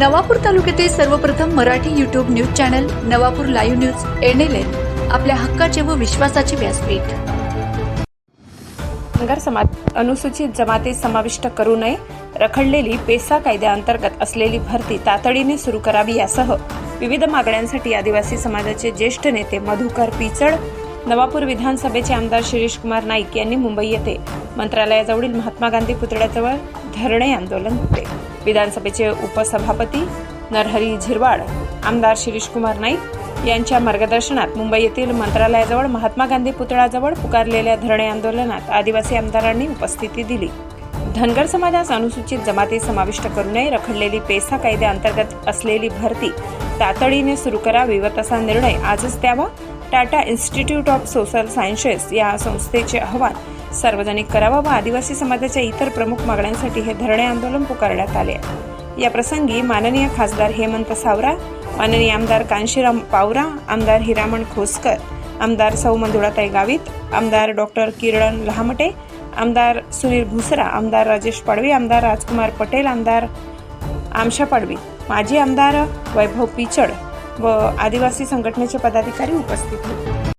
नवापूर तालुक्यातील सर्वप्रथम Marathi YouTube news channel Navapur live news NLN आपल्या हक्काचे व विश्वासाचे व्यासपीठ. धनगर समाज अनुसूचित जमातीत समाविष्ट करू नये रखडलेली पेसा कायद्याअंतर्गत असलेली भरती तातडीने सुरू करावी यासह विविध मागण्यांसाठी आदिवासी समाजाचे ज्येष्ठ नेते मधुकर पिचड नवापूर विधानसभेचे आमदार शिरीष कुमार नाईक यांनी मुंबई येथे मंत्रालयाजवळील महात्मा गांधी पुतळ्याजवळ धरणे आंदोलन होते विधानसभेचे उपसभापती नरहरी झिरवाड आमदार शिरीष कुमार नाईक यांच्या मार्गदर्शनात मुंबई येथील मंत्रालयाजवळ महात्मा गांधी पुतळ्याजवळ पुकारलेल्या धरणे आंदोलनात आदिवासी आमदारांनी उपस्थिती दिली. धनगर समाजास अनुसूचित जमाती समाविष्ट करू नये रखडलेली पेसा कायद्याअंतर्गत असलेली भरती तातडीने सुरू करावी व तसा निर्णय आजच द्यावा Tata Institute of Social Sciences या संस्थेचे अहवाल सार्वजनिक करावा व आदिवासी समाजाच्या इतर प्रमुख मागण्यांसाठी हे धरणे आंदोलन पुकारण्यात आले या प्रसंगी माननीय खासदार हेमंत सावरा माननीय आमदार कांशीराम पावरा आमदार हिरामण खोसकर आमदार सौ मंजुळाताई गावित आमदार डॉक्टर किरण लहामटे आमदार सुनील भुसरा आमदार राजेश पाडवी आमदार राजकुमार पटेल आमदार आमशा पाडवी माजी आमदार वैभव पिचड व आदिवासी संघटनेचे पदाधिकारी उपस्थित होते.